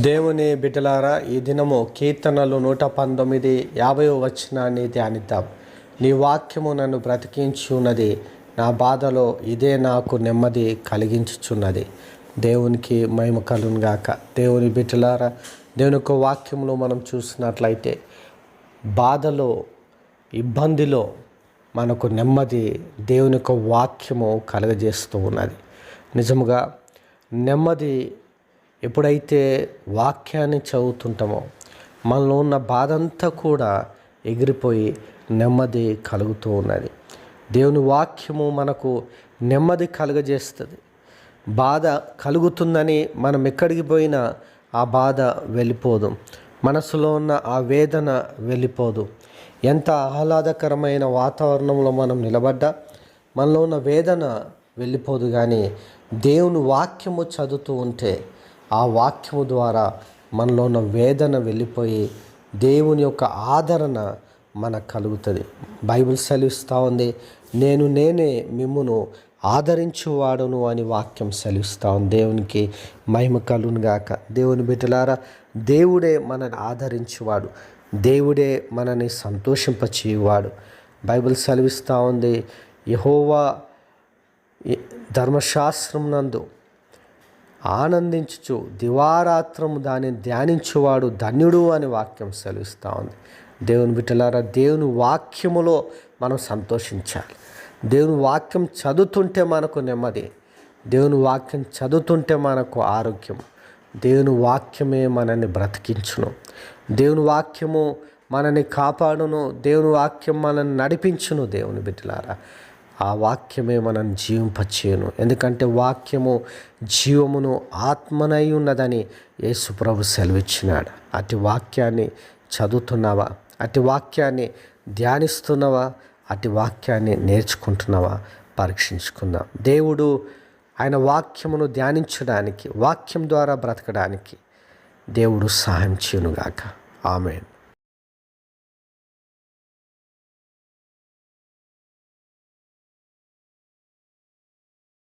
దేవుని బిడ్డలారా ఈ దినము కీర్తనలు నూట పంతొమ్మిది యాభై వచనాన్ని ధ్యానిద్దాం. నీ వాక్యము నన్ను బ్రతికించున్నది నా బాధలో ఇదే నాకు నెమ్మది కలిగించుచున్నది. దేవునికి మహిమ కలుగాక దేవుని బిడ్డలారా దేవుని యొక్క వాక్యంలో మనం చూసినట్లయితే బాధలో ఇబ్బందిలో మనకు నెమ్మది దేవుని యొక్క వాక్యము కలుగజేస్తూ ఉన్నది. నిజముగా నెమ్మది ఎప్పుడైతే వాక్యాన్ని చదువుతుంటామో మనలో ఉన్న బాధ అంతా కూడా ఎగిరిపోయి నెమ్మది కలుగుతూ ఉన్నది. దేవుని వాక్యము మనకు నెమ్మది కలుగజేస్తుంది. బాధ కలుగుతుందని మనం ఎక్కడికి పోయినా ఆ బాధ వెళ్ళిపోదు. మనసులో ఉన్న ఆ వేదన వెళ్ళిపోదు. ఎంత ఆహ్లాదకరమైన వాతావరణంలో మనం నిలబడ్డా మనలో ఉన్న వేదన వెళ్ళిపోదు. కానీ దేవుని వాక్యము చదువుతూ ఉంటే ఆ వాక్యము ద్వారా మనలో ఉన్న వేదన వెళ్ళిపోయి దేవుని యొక్క ఆదరణ మనకు కలుగుతుంది. బైబిల్ సెలవిస్తూ ఉంది నేను నేనే మిమ్మును ఆదరించువాడును అని వాక్యం సెలవిస్తూ ఉంది. దేవునికి మహిమ కలును గాక. దేవుని బిడ్డలారా దేవుడే మనని ఆదరించువాడు. దేవుడే మనని సంతోషింపచేయువాడు. బైబిల్ సెలవిస్తూ ఉంది యహోవా ధర్మశాస్త్రం నందు ఆనందించుచు దివారాత్రము దాన్ని ధ్యానించువాడు ధన్యుడు అని వాక్యం సెలవిస్తూ ఉంది. దేవుని బిడ్డలారా దేవుని వాక్యములో మనం సంతోషించాలి. దేవుని వాక్యం చదువుతుంటే మనకు నెమ్మది. దేవుని వాక్యం చదువుతుంటే మనకు ఆరోగ్యం దేవుని వాక్యమే మనల్ని బ్రతికించును. దేవుని వాక్యము మనని కాపాడును. దేవుని వాక్యం మనల్ని నడిపించును దేవుని బిడ్డలారా. ఆ వాక్యమే మనం జీవింపచేయను. ఎందుకంటే వాక్యము జీవమును ఆత్మనై ఉన్నదని యేసుప్రభు సెలవిచ్చినాడు. అటు వాక్యాన్ని చదువుతున్నావా? అటు వాక్యాన్ని ధ్యానిస్తున్నావా? అటు వాక్యాన్ని నేర్చుకుంటున్నావా? పరీక్షించుకుందాం. దేవుడు ఆయన వాక్యమును ధ్యానించడానికి వాక్యం ద్వారా బ్రతకడానికి దేవుడు సహాయం చేయనుగాక. ఆమెను.